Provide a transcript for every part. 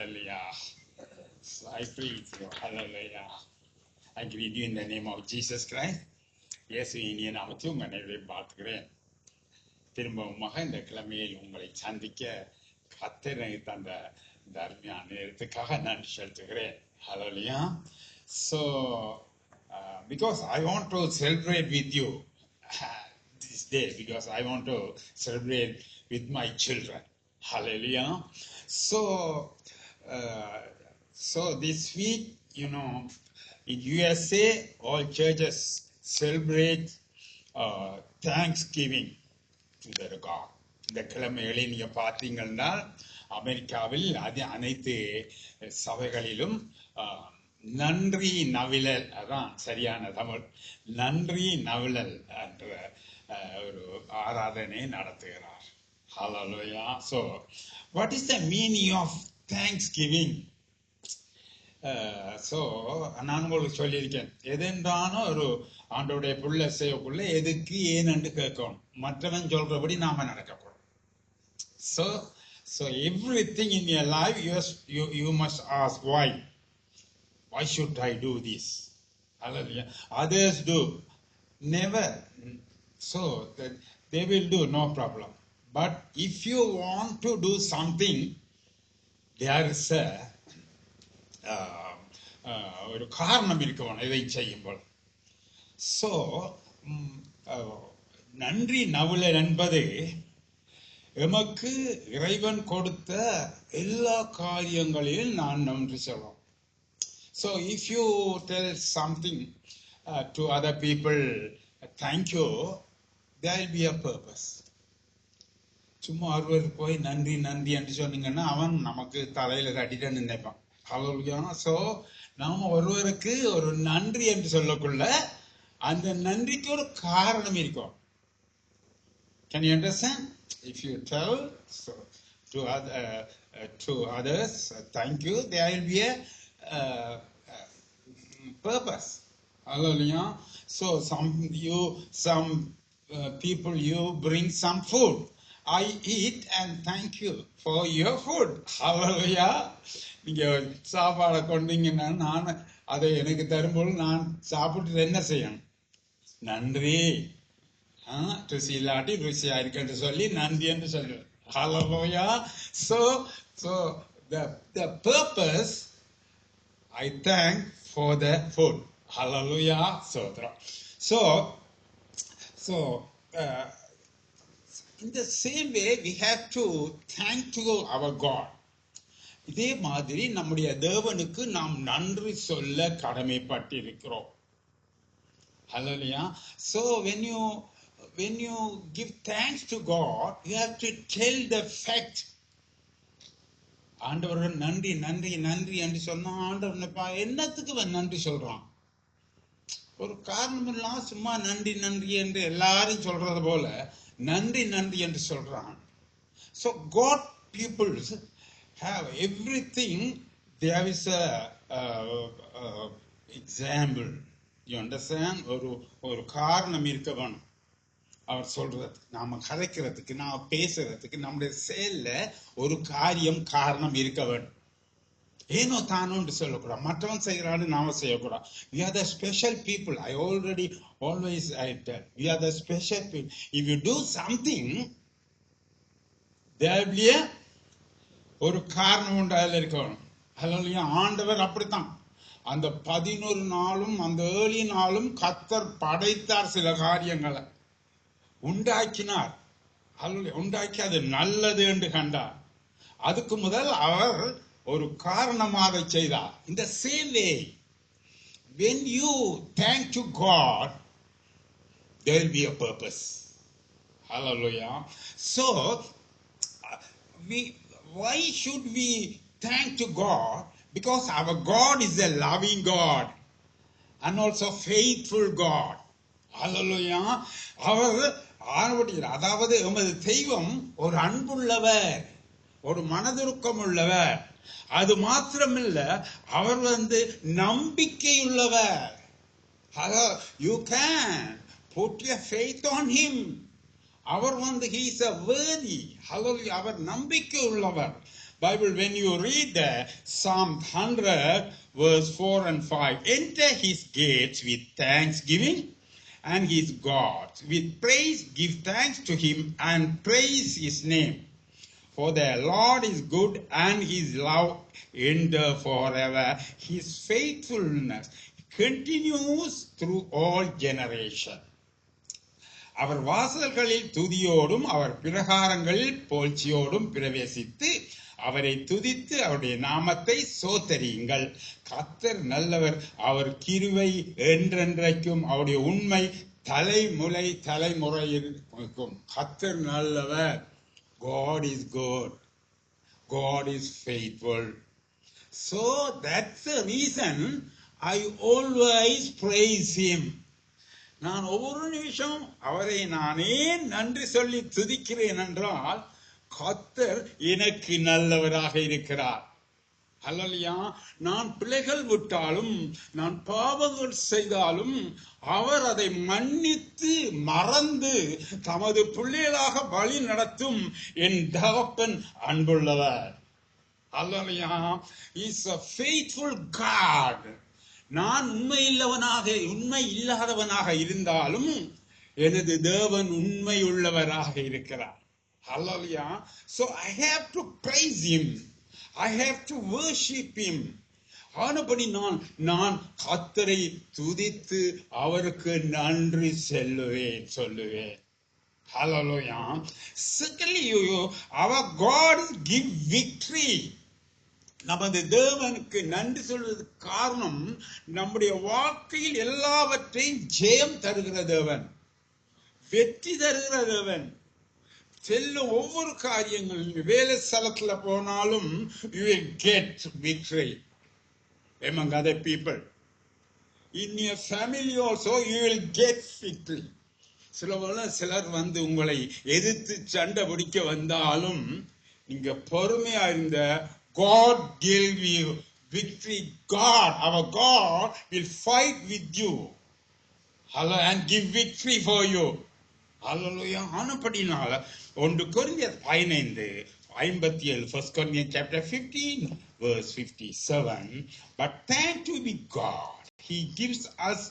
Hallelujah. So I praise you. Hallelujah. I greet you in the name of Jesus Christ. இயேசு இனிய நாமத்தில் உங்கள் அனைவரையும் பார்க்கிறேன் திரும்பவுமாக இந்த கிழமையில் உங்களை சந்திக்க கத்தர் எனக்கு தந்த இந்த அருமையான நேரத்துக்காக நன்றி செலுத்துகிறேன் hallelujah so because I want to celebrate with you this day because I want to celebrate with my children. Hallelujah. So, Uh, so this week, you know, in USA, all churches celebrate uh, thanksgiving to their God. இந்த கிழமைகளை நீங்கள் பார்த்தீங்கன்னா அமெரிக்காவில் அது அனைத்து சபைகளிலும் நன்றி நவிழல் அதான் சரியான தமிழ் நன்றி நவிழல் என்ற ஒரு ஆராதனை நடத்துகிறார் hallelujah so what is the meaning of thanksgiving so நான் உங்களுக்கு சொல்லியிருக்கேன். எதென்றான ஒரு ஆண்டோடைய புள்ள செய்யக்குள்ள எதுக்கு ஏனென்று கேட்கணும். மற்றவன் சொல்றபடி நாம நடக்கக்கூடும் so so every thing in your life you you you must ask why why should try to this Hallelujah. Others do never so they will do no problem but if you want to do something there's ஒரு காரணம் കാരണം இருக்கணும் இதை செய்யும்போது so நன்றி நவுல என்பது எமக்கு இறைவன் கொடுத்த எல்லா காரியங்களிலும் நான் நன்றி சொல்றோம் so if you tell something to other people thank you there be a purpose சும்மா ஒருவர் போய் நன்றி நன்றி என்று சொன்னீங்கன்னா அவன் நமக்கு தலையில தட்டிட்டு நினைப்பான் ஹலோலியா ஸோ நாம ஒருவருக்கு ஒரு நன்றி என்று சொல்லக்குள்ள அந்த நன்றிக்கு ஒரு காரணம் இருக்கும் Can you understand? If you tell so, to, other, uh, uh, to others, uh, thank you, there will be a uh, uh, purpose. Hallelujah. So uh, I eat and thank you for your food hallelujah நீங்கள் சாப்பாடை கொண்டீங்கன்னா நான் அதை எனக்கு தரும்போது நான் சாப்பிட்டு என்ன செய்யணும் நன்றி ருசி இல்லாட்டி ருசியா இருக்குன்னு சொல்லி நன்றி என்று சொல்லுவேன் hallelujah so so the the purpose I thank for the food hallelujah சோத்ரா so so in the same way we have to thank to our god. இதே மாதிரி நம்முடைய தேவனுக்கு நாம் நன்றி சொல்ல கடமைப்பட்டிருக்கிறோம். Hallelujah. So when you when you give thanks to God you have to tell the fact ஆண்டவர்கள் நன்றி நன்றி நன்றி என்று சொன்னா ஆண்டவர் என்னத்துக்கு நன்றி சொல்றான்? ஒரு காரணம் இல்லாம சும்மா நன்றி நன்றி என்று எல்லாரும் சொல்றது போல நன்றி நன்றி என்று சொல்றான். So God people's have every thing they've is a example you understand ஒரு ஒரு காரணம் இருக்க வேணும். அவர் சொல்றது நாம கதைக்கிறதுக்கு நாம பேசுறதுக்கு நம்முடைய செயல்ல ஒரு காரியம் காரணம் இருக்க வேண்டும் ஏனோ தானோன்னு சொல்லக்கூடாது. மற்றவன் செய்கிறான்னு நாம செய்யக்கூடாது. We are the special people I already always I tell we are the special people if you do something தேவையே ஒரு காரணம் உண்டு அதில் இருக்கணும். அல்லையா ஆண்டவர் அப்படித்தான். அந்த பதினொரு நாளும் அந்த ஏழு நாளும் கத்தர் படைத்தார் சில காரியங்களை. உண்டாக்கினார். அல்ல உண்டாக்கி அது நல்லது என்று கண்டார். அதுக்கு முதல் அவர் ஒரு காரணமாக செய்தார் இந்த same way when you thank to God there be a purpose hallelujah so we why should we thank to God because our God is a loving God and also faithful God hallelujah அவர் ஆர்வடுகிறார் அதாவது எமது தெய்வம் ஒரு அன்புள்ளவர் ஒரு மனதுருக்கம் உள்ளவர் அது மாத்திரமில்ல அவர் வந்து நம்பிக்கையுள்ளவர் you can put your faith on him அவர் வந்து ஹீஸ் அ வேதி அவர் நம்பிக்கை உள்ளவர் Bible, when you read the Psalm 100, verse 4 and 5, enter his gates with thanksgiving and his God. With praise, give thanks to him and praise his name. For the Lord is good and his love endure forever. His faithfulness continues through all generation. அவர் வாசல்களில் துதியோடும் அவர் பிரகாரங்களில் போழ்ச்சியோடும் பிரவேசித்து அவரை துதித்து அவருடைய நாமத்தை சோத்தரியுங்கள் கத்தர் நல்லவர் அவர் கிருவை என்றென்றைக்கும் அவருடைய உண்மை தலைமுறை தலைமுறையில் இருக்கும் கத்தர் நல்லவர் God is good. God is faithful. So that's the reason I always praise Him. நான் ஒவ்வொரு நிமிஷம் அவரை நான் ஏன் நன்றி சொல்லி துதிக்கிறேன் என்றால் கத்தர் எனக்கு நல்லவராக இருக்கிறார் அல்லலியா நான் பிள்ளைகள் விட்டாலும் நான் பாவங்கள் செய்தாலும் அவர் அதை மன்னித்து மறந்து தமது பிள்ளைகளாக வழி நடத்தும் என் தகப்பன் அன்புள்ளவர். Hallelujah is a faithful God. நான் உண்மை இல்லவனாக உண்மை இல்லாதவனாக இருந்தாலும் எனது தேவன் உண்மை உள்ளவராக இருக்கிறார். Hallelujah so I have to praise him I have to worship him ஆனபடி நான் நான் கத்தரை துதித்து அவருக்கு நன்றி செல்லுவேன் சொல்லுவேன். ஹலோயா சிக்கலி you- our God give victory. நமது தேவனுக்கு நன்றி சொல்வதற்கு காரணம் நம்முடைய வாழ்க்கையில் எல்லாவற்றையும் ஜெயம் தருகிற தேவன். வெற்றி தருகிற தேவன். செல்லும் ஒவ்வொரு காரியங்களும் வேலை ஸ்தலத்துல போனாலும் you get victory among other people in your family also you will get victory சில சிலர் வந்து உங்களை எதிர்த்து சண்டை பிடிக்க வந்தாலும் நீங்க பொறுமையா இருந்த God give you victory God our God will fight with you hello and give victory for you Hallelujah. ஆனபடினால ஒன்று கொரிந்தியர் பதினைந்து ஐம்பத்தி ஏழு first Corinthians chapter fifteen verse 57 but thank to be God he gives gives us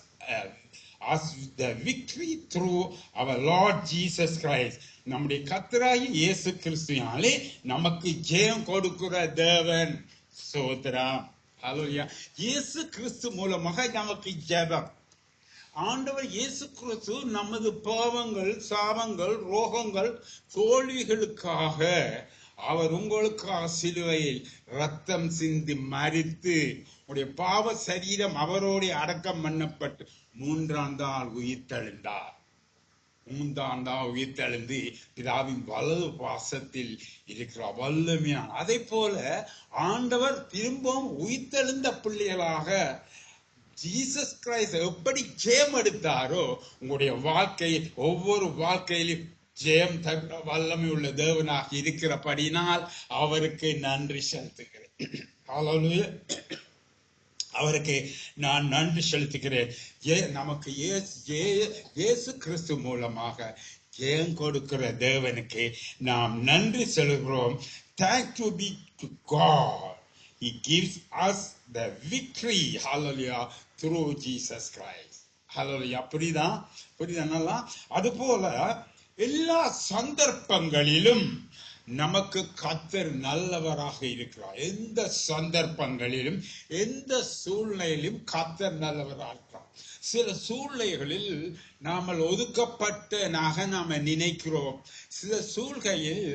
us the victory through our Lord Jesus Christ நம்முடைய கத்தராகி இயேசு கிறிஸ்துவினாலே நமக்கு ஜெயம் கொடுக்கிற தேவன். சோதரா ஹalleluya இயேசு கிறிஸ்து மூலமாக நமக்கு ஜெபம். ஆண்டவர் இயேசு கிறிஸ்து நமது பாவங்கள் சாபங்கள் ரோகங்கள் தோல்விகளுக்காக அவர் உங்களுக்காக சிலுவையில் ரத்தம் சிந்தி மரித்து உடைய பாவ சரீரம் அவரோடைய அடக்கம் பண்ணப்பட்டு மூன்றாம் நாள் உயிர்த்தெழுந்தார். மூன்றாம் நாள் உயிர்த்தெழுந்து பிதாவின் வலது பாசத்தில் இருக்கிற வல்லமையான. அதை போல ஆண்டவர் திரும்பவும் உயிர்த்தெழுந்த பிள்ளைகளாக ஜீசஸ் கிரைஸ்ட் எப்படி ஜெயம் எடுத்தாரோ உங்களுடைய வாழ்க்கை ஒவ்வொரு வாழ்க்கையிலும் ஜெயம் தவிர வல்லமை உள்ள தேவனாக இருக்கிறபடினால் அவருக்கு நன்றி செலுத்துகிறேன். அவருக்கு நான் நன்றி செலுத்துகிறேன். ஏ நமக்கு இயேசு- கிறிஸ்து மூலமாக ஜெயம் கொடுக்கிற தேவனுக்கு நாம் நன்றி செலுகிறோம் thank be to God He gives us the victory, hallelujah, through Jesus Christ. Hallelujah. புரியுதா? புரியுதா நல்லா? அதுபோல எல்லா சந்தர்ப்பங்களிலும் நமக்கு கத்தர் நல்லவராக இருக்கிறார். எந்த சந்தர்ப்பங்களிலும் எந்த சூழ்நிலையிலும் கத்தர் நல்லவராக இருக்கிறார். சில சூழ்நிலைகளில் நாம் ஒதுக்கப்பட்ட நாக நாம நினைக்கிறோம் சில சூழ்கையில்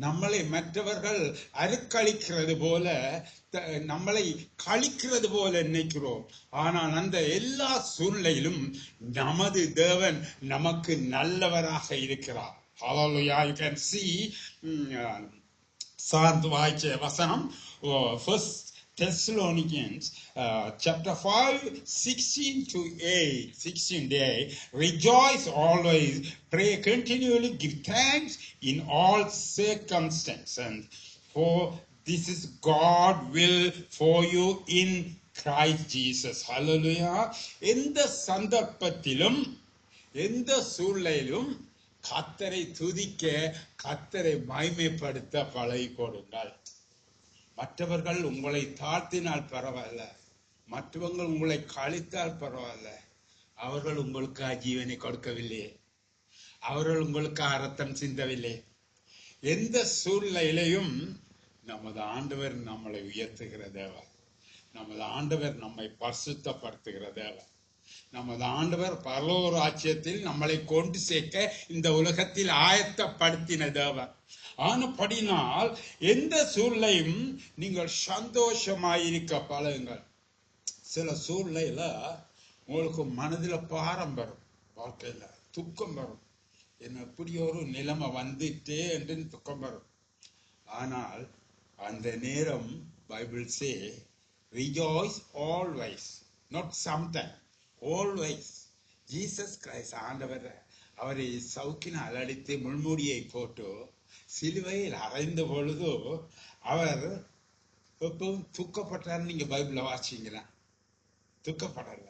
நம்மளை மற்றவர்கள் அருக்களிக்கிறது போல த- நம்மளை கழிக்கிறது போல நினைக்கிறோம் ஆனால் அந்த எல்லா சூழ்நிலையிலும் நமது தேவன் நமக்கு நல்லவராக இருக்கிறார் Hallelujah. You can see uh, சார்ந்து வாய்ச்ச வசனம் first Thessalonians uh, chapter 5 16 to 8 16 day rejoice always pray continually give thanks in all circumstances for this is God will for you in Christ Jesus hallelujah எந்த சந்தர்ப்பத்திலும் எந்த சூழ்நிலையிலும் கத்தரை துதிக்க கத்தரை மகிமைப்படுத்த பழகி கொடுங்கள் மற்றவர்கள் உங்களை தாழ்த்தினால் பரவாயில்ல. மற்றவர்கள் உங்களை கழித்தால் பரவாயில்ல. அவர்கள் உங்களுக்கு ஜீவனை கொடுக்கவில்லையே. அவர்கள் உங்களுக்கு ரத்தம் சிந்தவில்லை. எந்த சூழ்நிலையிலையும் நமது ஆண்டவர் நம்மளை உயர்த்துகிற தேவர் நமது ஆண்டவர் நம்மை பரிசுத்தப்படுத்துகிற தேவர் நமது ஆண்டவர் பரலோர் ராஜ்யத்தில் நம்மளை கொண்டு சேர்க்க இந்த உலகத்தில் ஆயத்தப்படுத்தின தேவன் ஆனப்படினால் எந்த சூழ்நிலையும் நீங்கள் சந்தோஷமாயிருக்க பழகுங்கள். சில சூழ்நிலையில உங்களுக்கு மனதில் பாரம் வரும் வாழ்க்கையில துக்கம் வரும். என்ன இப்படி ஒரு நிலைமை வந்துட்டே என்று துக்கம் வரும். ஆனால் அந்த நேரம் Bible say rejoice always not sometime always Jesus Christ ஆண்டவர் அவரை சவுக்கின அலடித்து முள்மூடியை போட்டு சிலுவையில் அறைந்த பொழுது அவர் எப்பவும் துக்கப்பட்டார் நீங்க பைபிள வாசிங்களா துக்கப்படல.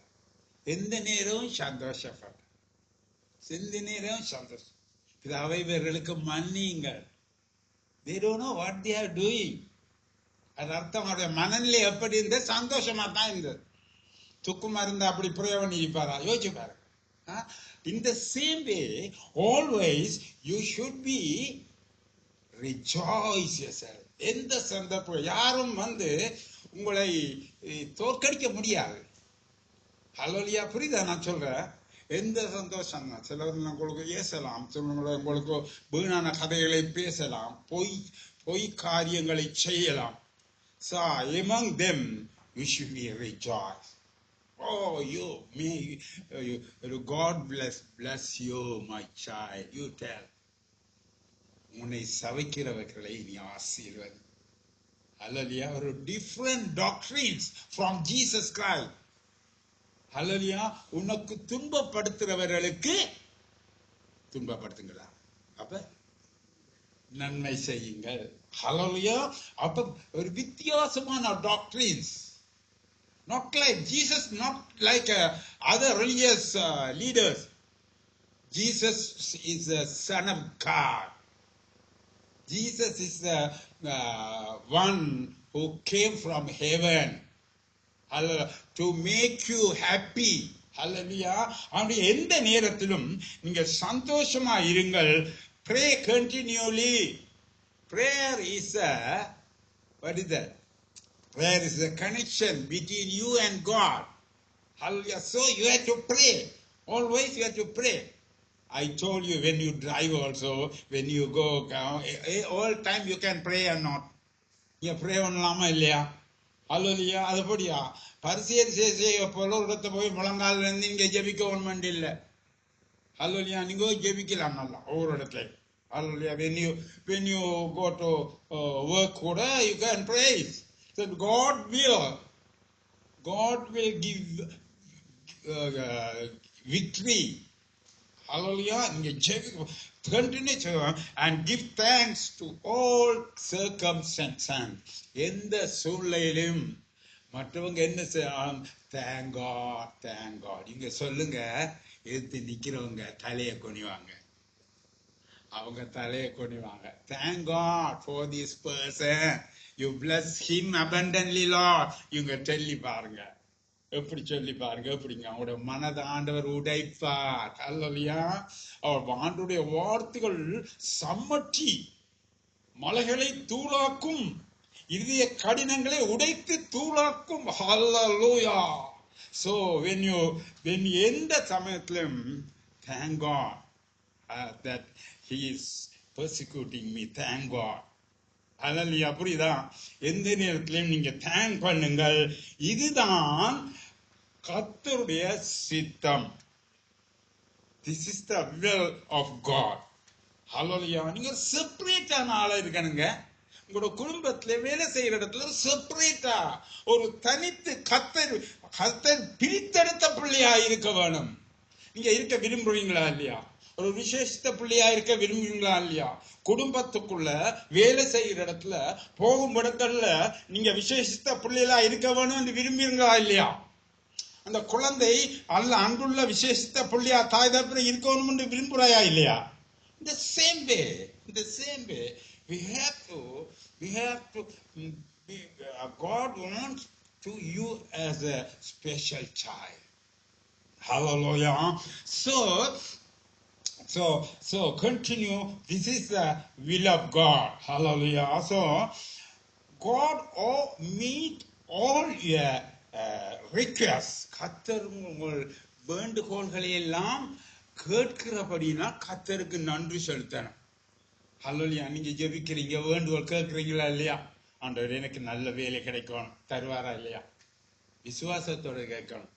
எந்த நேரமும் சந்தோஷப்பட. எந்த நேரம் சந்தோஷம். பிதாவை இவர்களுக்கு மன்னியுங்கள். They don't know what they அது அர்த்தம் அவருடைய மனநிலை எப்படி இருந்தது? சந்தோஷமா தான் இருந்தது. துக்கமா இருந்தா அப்படி பிரயோகம் இருப்பாரா? யோசிச்சு பாரு. In the same way always you should be rejoice sir எந்த சந்தர்ப்பம்? யாரும் வந்து உங்களை தோற்கடிக்க முடியாது. ஹலோலியா புரியுதா நான் சொல்றேன்? எந்த சந்தோஷம்? தான் சிலர் உங்களுக்கு ஏசலாம் சிலர் உங்களுக்கு வீணான கதைகளை பேசலாம். பொய் பொய் காரியங்களை செய்யலாம். So among them you should be. Oh, you, me, you, God bless, bless you, my child. You tell. உன்னை சவைக்கிறவர்களை நீ ஆசீர்வதி. அல்லலியா ஒரு different doctrines from Jesus Christ hallelujah உனக்கு துன்பப்படுத்துறவர்களுக்கு துன்பப்படுத்துங்களா? அப்ப நன்மை செய்யுங்கள். ஹலோலியா அப்ப ஒரு வித்தியாசமான doctrines not like Jesus, not like uh, other religious uh, leaders. Jesus is the Son of God. Jesus is the uh, one who came from heaven Hallelujah. to make you happy. Hallelujah. அவனுடைய எந்த நேரத்திலும் நீங்க சந்தோஷமா இருங்கள் pray continually prayer is a what is that prayer is a connection between you and god hallelujah so you have to pray always you have to pray I told you when you drive also, when you go, uh, eh, all time you can pray or not. நீங்க pray பண்ணலாமா இல்லையா அல்லையா அதுபடியா பரிசீல் செய்ய போல ஒரு இடத்த போய் முழங்கால் இருந்து நீங்க ஜெபிக்க ஒன்றும் இல்லை அல்லையா நீங்க போய் ஜெபிக்கலாம் நல்லா ஒவ்வொரு இடத்துல அல்லையா when you when you go to uh, work கூட you can praise that God will God will give uh, uh, victory. Hallelujah. நீங்க ஜெபி continue to and give thanks to all circumstances. எந்த சூழ்நிலையிலும் மற்றவங்க என்ன செய்யலாம் தேங்கா தேங்கா நீங்க இங்க சொல்லுங்க. எதிர்த்து நிக்கிறவங்க தலையை குனிவாங்க அவங்க தலையை குனிவாங்க thank for this person you bless him abundantly Lord இவங்க சொல்லி பாருங்க. எப்படி சொல்லி பாருங்க? எப்படிங்க? அவருடைய மனதை ஆண்டவர் உடைப்பார். அல்லையா அவர் ஆண்டுடைய வார்த்தைகள் சம்மட்டி மலைகளை தூளாக்கும் இதய கடினங்களை உடைத்து தூளாக்கும். Hallelujah so when you when எந்த சமயத்திலும் thank God that he is persecuting me thank God அதனால் அல்லையா புரியுதா? எந்த நேரத்திலையும் நீங்க தேங்க் பண்ணுங்கள். இதுதான் கத்தருடைய சித்தம். This is the will of God hallelujah நீங்க செப்பரேட்டான ஆளா இருக்கணுங்க. உங்களோட குடும்பத்துல வேலை செய்யற இடத்துல செப்பரேட்டா ஒரு தனித்து கத்தர் கத்தர் பிரித்தெடுத்த பிள்ளையா இருக்க வேணும். நீங்க இருக்க விரும்புவீங்களா இல்லையா? ஒரு விசேஷித்த பிள்ளையா இருக்க விரும்புவீங்களா இல்லையா குடும்பத்துக்குள்ள வேலை செய்யற இடத்துல போகும் இடங்கள்ல நீங்க விசேஷித்த பிள்ளைகளா இருக்க வேணும்னு விரும்புவீங்களா இல்லையா அந்த குழந்தை அல்ல அன்புள்ள விசேஷித்த பிள்ளையா தாய் தப்பிர இருக்கணும்னு விரும்புறாயா இல்லையா இந்த சேம் வே இந்த same way we have to we have to uh, God wants to you as a special child. Hallelujah. So, so, so continue. This is the will of God. Hallelujah. So, God all meet all your uh, requests. கத்தர் உங்கள் வேண்டுகோள்களை எல்லாம் கேட்கிறபடினா கத்தருக்கு நன்றி செலுத்தணும் hallelujah நீங்க ஜெபிக்கிறீங்க வேண்டுகோள் கேட்கிறீங்களா இல்லையா ஆண்டவர் எனக்கு நல்ல வேலை கிடைக்கணும் தருவாரா இல்லையா விசுவாசத்தோட கேட்கணும்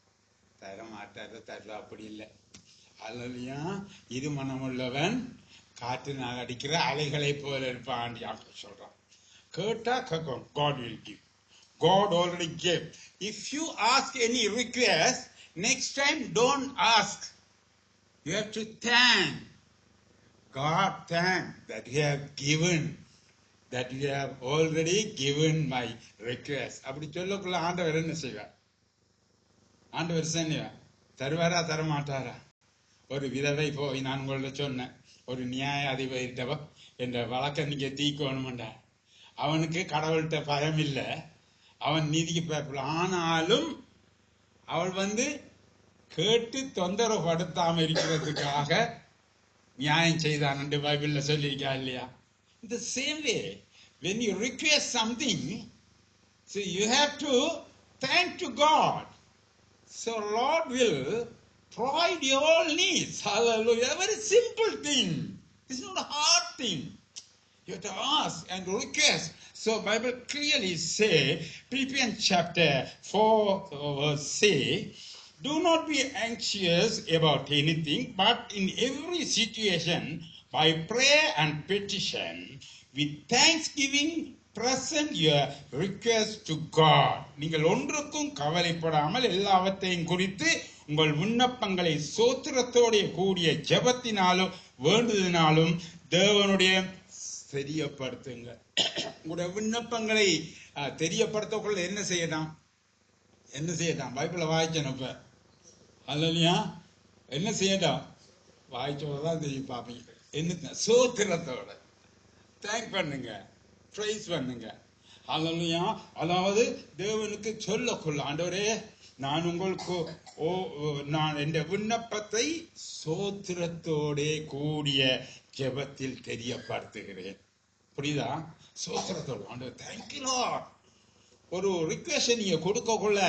தர மாட்டாரு தரல அப்படி இல்லை அல்லலையா இது மனமுள்ளவன் காற்று காற்றினால் அடிக்கிற அலைகளை போல இருப்பான் யாருக்கு சொல்றான் கேட்டா கேட்கும் God will give God already gave if you ask any request next time don't ask you have to thank God thank that you have given, that you have already given my request. அப்படி சொல்லக்குள்ள ஆண்டவர் என்ன செய்வார் ஆண்டவர் செய்வார் தருவாரா தர மாட்டாரா ஒரு விதவை போய் நான் உங்கள்ட்ட சொன்னேன். ஒரு நியாய நியாயாதிபதிட்டவ என்ற வழக்கம் நீங்க தீக்கணும்டா அவனுக்கு கடவுள்கிட்ட பயம் இல்லை. அவன் நீதிக்கு பயப்படல ஆனாலும் அவள் வந்து கேட்டு தொந்தரவு படுத்தாம இருக்கிறதுக்காக நியாயம் செய்தான் என்று பைபிள்ல சொல்லியிருக்கா இல்லையா? இந்த same way when you request something so you have to thank to God. So Lord will provide your all needs hallelujah a very simple thing it's not a hard thing you have to ask and request. So Bible clearly say, Philippians chapter 4 verse say, do not be anxious about anything, but in every situation, by prayer and petition, with thanksgiving, present your request to God. நீங்கள் ஒன்றுக்கும் கவலைப்படாமல் எல்லாவற்றையும் குறித்து உங்கள் விண்ணப்பங்களை சோத்திரத்தோடைய கூடிய ஜெபத்தினாலும் வேண்டுதலினாலும் தேவனுடைய தெரியப்படுத்துங்க. உங்களுடைய விண்ணப்பங்களை தெரியப்படுத்தக்குள்ள என்ன செய்யலாம்? என்ன செய்யலாம்? பைபிளை வாய்க்கணும் இப்ப அல்லையா? என்ன செய்யலாம்? வாய்ச்சோதான் தெரியும் பார்ப்பீங்க என்ன சோத்திரத்தோட. தேங்க் பண்ணுங்க. ப்ரைஸ் பண்ணுங்க. அல்லையா? அதாவது தேவனுக்கு சொல்லக்குள்ள ஆண்டவரே நான் உங்களுக்கு ஓ ஓ, நான் என்ற விண்ணப்பத்தை சோத்திரத்தோடே கூடிய ஜெபத்தில் தெரியப்படுத்துகிறேன். புரியுதா? சோத்திரத்தோடு. ஆண்டு தேங்க்யூ ஒரு ரிக்வெஸ்ட் நீங்க கொடுக்கக்குள்ள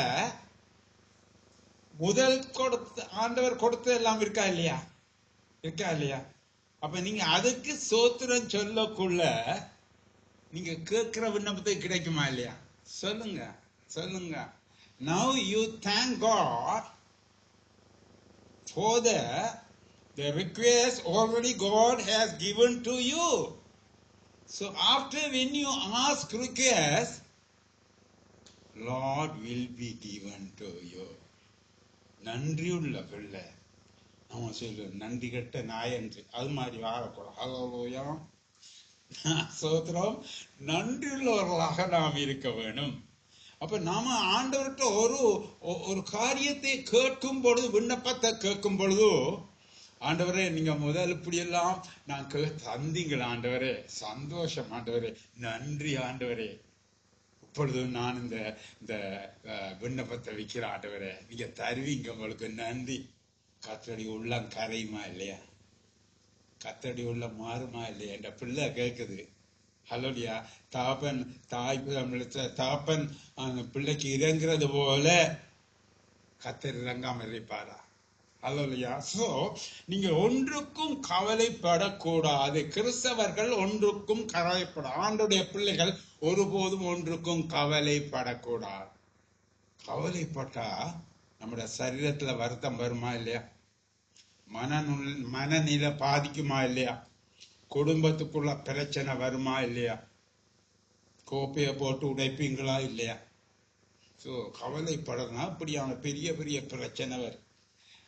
முதல் கொடுத்த ஆண்டவர் கொடுத்த எல்லாம் இருக்கா இல்லையா? இருக்கா இல்லையா? அப்ப நீங்க அதுக்கு சோத்திரம் சொல்லக்குள்ள நீங்க கேட்கிற விண்ணப்பத்தை கிடைக்குமா இல்லையா? சொல்லுங்க சொல்லுங்க. Now you thank God for the the request already God has given to you so after when you ask request Lord will be given to you நன்றியுள்ள பிள்ளை அவன் சொல்லுவோம் நன்றி கட்ட நாயன்று அது மாதிரி வாழக்கூடாது ஹலோயா சோத்திரம் நன்றியுள்ளவர்களாக நாம் இருக்க வேணும் அப்ப நாம ஆண்டவர்கிட்ட ஒரு ஒ- ஒரு காரியத்தை கேட்கும் பொழுது விண்ணப்பத்தை கேட்கும் பொழுது ஆண்டவரே நீங்க முதல் இப்படி எல்லாம் நான் கே தந்தீங்களா ஆண்டவரே சந்தோஷம் ஆண்டவரே நன்றி ஆண்டவரே. இப்பொழுது நான் இந்த இந்த விண்ணப்பத்தை வைக்கிற ஆண்டவரே நீங்க தருவீங்க உங்களுக்கு நன்றி. கத்தடி உள்ளம் கரையுமா இல்லையா? கத்தடி உள்ள மாறுமா இல்லையா? என்ற பிள்ளை கேட்குது. ஹலோடியா தாப்பன் தாய் நம்மளுக்கு தாப்பன் அந்த பிள்ளைக்கு இறங்குறது போல கத்தர் இறங்காம இருப்பாரா? ஹலோலியா. சோ நீங்க ஒன்றுக்கும் கவலைப்படக்கூடாது. கிறிஸ்தவர்கள் ஒன்றுக்கும் கவலைப்பட ஆண்டுடைய பிள்ளைகள் ஒருபோதும் ஒன்றுக்கும் கவலைப்படக்கூடாது. கவலைப்பட்டா நம்முடைய சரீரத்துல வருத்தம் வருமா இல்லையா? மனநுள் மனநிலை பாதிக்குமா இல்லையா? குடும்பத்துக்குள்ள பிரச்சனை வருமா இல்லையா? கோப்பையை போட்டு உடைப்பீங்களா இல்லையா? ஸோ கவலைப்படனா இப்படியான பெரிய பெரிய பிரச்சனை வரும்.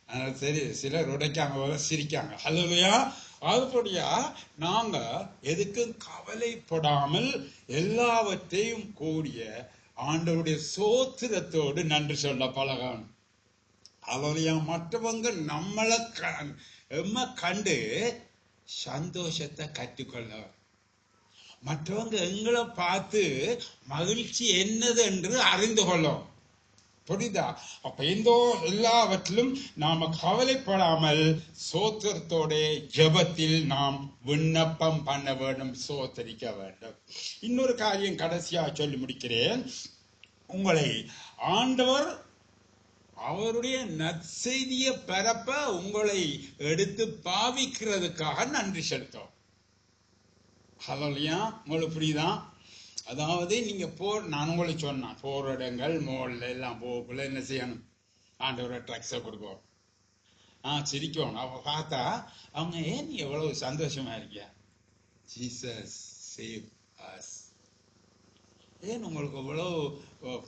அதனால சரி சிலர் உடைக்காங்க வர சிரிக்காங்க. அதுலையா அதுபடியா நாங்க எதுக்கும் கவலைப்படாமல் எல்லாவற்றையும் கூடிய ஆண்டவருடைய சோத்திரத்தோடு நன்றி சொல்ல பழகணும். அவளையா மற்றவங்க நம்மளை க- எம்ம கண்டு சந்தோஷத்தை கற்றுக்கொள்ளவர் மற்றவங்க எங்களை பார்த்து மகிழ்ச்சி என்னது என்று அறிந்து கொள்ளும். புரியுதா? அப்ப எந்த எல்லாவற்றிலும் நாம கவலைப்படாமல் சோத்திரத்தோட ஜெபத்தில் நாம் விண்ணப்பம் பண்ண வேண்டும் சோத்தரிக்க வேண்டும். இன்னொரு காரியம் கடைசியா சொல்லி முடிக்கிறேன். உங்களை ஆண்டவர் அவருடைய நற்செய்தியை பரப்ப உங்களை எடுத்து பாவிக்கிறதுக்காக நன்றி செலுத்தோம். ஹலோலியா உங்களுக்கு புரியுதா? அதாவது நீங்க போர் நான் உங்களுக்கு சொன்னேன் போர் இடங்கள் மோல்ல எல்லாம் போக்குள்ள என்ன செய்யணும்? ஆண்டவரை ட்ரக்ஸை கொடுக்கும் ஆ சிரிக்கணும். அவ பார்த்தா அவங்க ஏன் நீ எவ்வளவு சந்தோஷமா இருக்கியா? ஜீசஸ் சேவ் அஸ் ஏன் உங்களுக்கு அவ்வளவு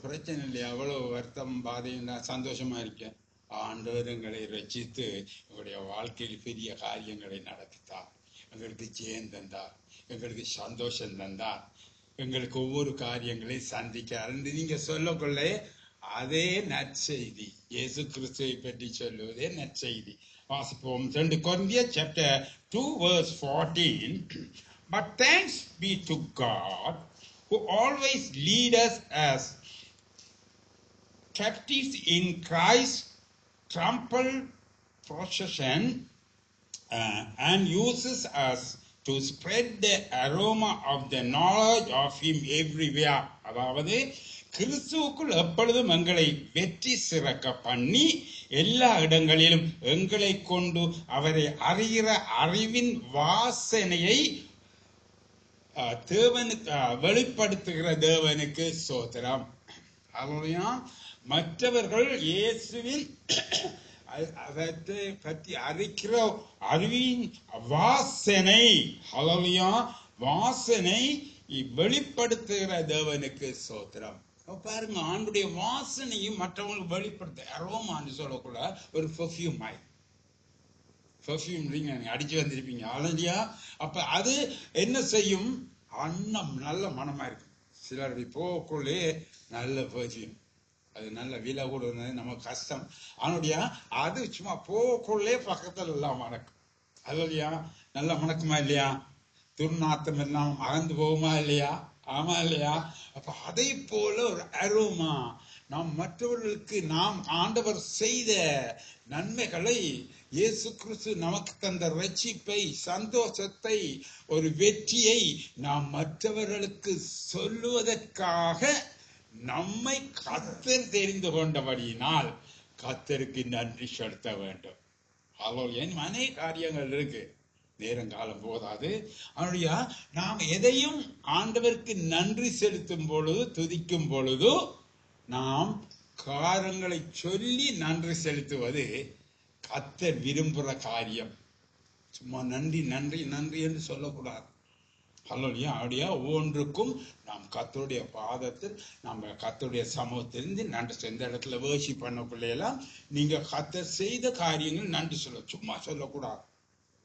பிரச்சனை இல்லையா? அவ்வளவு வருத்தம் பாதையும் சந்தோஷமா இருக்கேன். ஆண்டவர் எங்களை ரசித்து எங்களுடைய வாழ்க்கையில் பெரிய காரியங்களை நடத்தித்தார். எங்களுக்கு ஜெயம் தந்தார். எங்களுக்கு சந்தோஷம் தந்தார். எங்களுக்கு ஒவ்வொரு காரியங்களையும் சந்திக்க என்று நீங்க சொல்லக்குள்ள அதே நற்செய்தி. இயேசு கிறிஸ்துவை பற்றி சொல்லுவதே நற்செய்தி. வாசிப்போம். ரெண்டு கொந்திய chapter two verse 14 but thanks be to God who always lead us as captives in Christ trample procession uh, and uses us to spread the aroma of the knowledge of him everywhere அதாவது கிறிஸ்துவுக்குள் எப்பொழுதும் எங்களை வெற்றி சிறக்க பண்ணி எல்லா இடங்களிலும் எங்களை கொண்டு அவரை அறிகிற அறிவின் வாசனையை தேவனுக்கு வெளிப்படுத்துகிற தேவனுக்கு சோத்திரம். அவரையா மற்றவர்கள் இயேசுவின் அதை பற்றி அறிக்கிற அறிவின் வாசனை ஹலோலியா வாசனை வெளிப்படுத்துகிற தேவனுக்கு சோத்திரம். பாருங்க ஆண்டுடைய வாசனையும் மற்றவங்களுக்கு வெளிப்படுத்த அரோமான்னு சொல்லக்கூட ஒரு பெர்ஃப்யூம் ஆயிடுச்சு பெர்ஃப்யூம் நீங்கள் அடிச்சு வந்திருப்பீங்க. அழகியா அப்ப அது என்ன செய்யும்? அன்னம் நல்ல மனமா இருக்கும். சிலருடைய போக்குள்ளே நல்ல பெர்ஃப்யூம் அது நல்ல விலை கூட நம்ம கஷ்டம். ஆனுடைய அது சும்மா போக்குள்ளே பக்கத்துல எல்லாம் மணக்கும் அது இல்லையா நல்ல மணக்குமா இல்லையா? துர்நாத்தம் எல்லாம் அகந்து போகுமா இல்லையா? ஆமா இல்லையா? அப்ப அதை போல ஒரு அருமா நாம் மற்றவர்களுக்கு நாம் ஆண்டவர் செய்த நன்மைகளை இயேசு கிறிஸ்து நமக்கு தந்த ரட்சிப்பை சந்தோஷத்தை ஒரு வெற்றியை நாம் மற்றவர்களுக்கு சொல்லுவதற்காக நம்மை கத்தர் தெரிந்து கொண்டபடியினால் கத்தருக்கு நன்றி செலுத்த வேண்டும். அவள் என் அநேக காரியங்கள் இருக்கு. நேரங்காலம் போதாது. அவனுடைய நாம் எதையும் ஆண்டவருக்கு நன்றி செலுத்தும் பொழுது துதிக்கும் பொழுது நாம் காரங்களை சொல்லி நன்றி செலுத்துவது கத்தர் விரும்புகிற காரியம். சும்மா நன்றி நன்றி நன்றி என்று சொல்லக்கூடாது. அல்லையா அப்படியா? ஒவ்வொன்றுக்கும் நாம் கத்தருடைய பாதத்தில் நம்ம கத்தருடைய சமூகத்திலிருந்து நன்றி செ- இந்த இடத்துல வேர்ஷி பிள்ளையெல்லாம் நீங்கள் கத்தர் செய்த காரியங்கள் நன்றி சொல்ல சும்மா சொல்லக்கூடாது.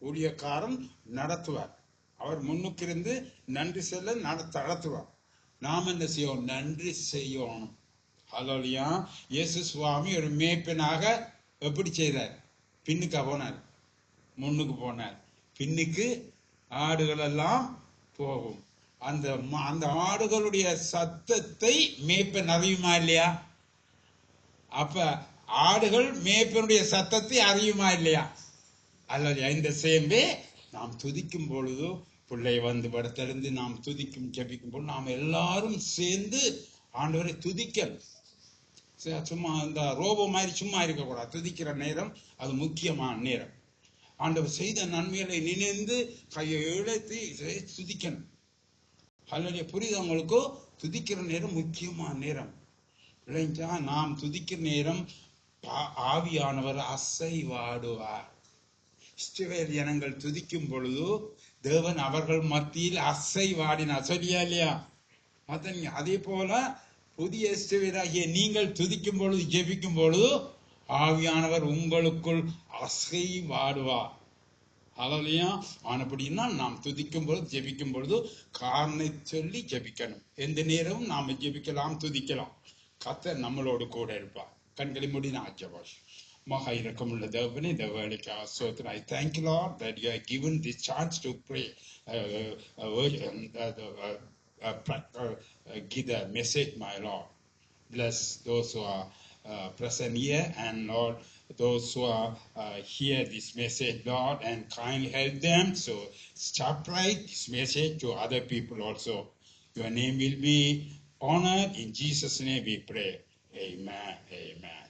ஊழியக்காரன் நடத்துவார். அவர் முன்னுக்கு இருந்து நன்றி செல்ல நடத்த நடத்துவார். நாம் என்ன செய்யணும் நன்றி செய்யணும். அல்லையா இயேசு சுவாமி ஒரு மேய்ப்பனாக எப்படி செய்தார் பின்னுக்கா போனார். முன்னுக்கு போனார். பின்னுக்கு ஆடுகள் எல்லாம் போகும். அந்த அந்த ஆடுகளுடைய சத்தத்தை மேய்ப்பன் அறியுமா இல்லையா? அப்ப ஆடுகள் மேய்ப்பனுடைய சத்தத்தை அறியுமா இல்லையா? அல்லது இந்த சேம்பே நாம் துதிக்கும் பொழுது பிள்ளை வந்து படத்திலிருந்து நாம் துதிக்கும் ஜபிக்கும் பொழுது நாம் எல்லாரும் சேர்ந்து ஆண்டவரை துதிக்கணும் சும்மா இந்த ரோபோ மாதிரி சும்மா இருக்கக்கூடாது. துதிக்கிற நேரம் அது முக்கியமான நேரம். ஆண்டவர் செய்த நன்மைகளை நினைந்து கையை இழைத்து துதிக்கணும். அதனுடைய புரியுதவங்களுக்கோ துதிக்கிற நேரம் முக்கியமான நேரம். இளைஞா நாம் துதிக்கிற நேரம் பா- ஆவியானவர் அசைவாடுவார். இஸ்ரவேல் ஜனங்கள் துதிக்கும் பொழுது தேவன் அவர்கள் மத்தியில் அசைவாடினார். சொல்லியா இல்லையா? அதன் அதே போல புதிய இஸ்ரவேலாகிய நீங்கள் துதிக்கும் பொழுது ஜெபிக்கும் பொழுது ஆவியானவர் உங்களுக்குள் அசைவாடுவார் அதையா ஆனபடினா நாம் துதிக்கும் பொழுது ஜெபிக்கும் பொழுது காரணை சொல்லி ஜெபிக்கணும். எந்த நேரமும் நாம் ஜெபிக்கலாம் துதிக்கலாம். கத்த நம்மளோடு கூட இருப்பார். கண்களை மூடி ஆச்சபாஷ் மகா இரக்கமுள்ள தேவனே இந்த வேலைக்கு ஆசோத்திரம் I thank Lord that you have given the chance to pray uh, uh, uh, give the message my lord bless those who are uh, present here and Lord, those who are hear this message, Lord, and kindly help them. So stop right this message to other people also. Your name will be honored. In Jesus' name we pray. Amen. Amen.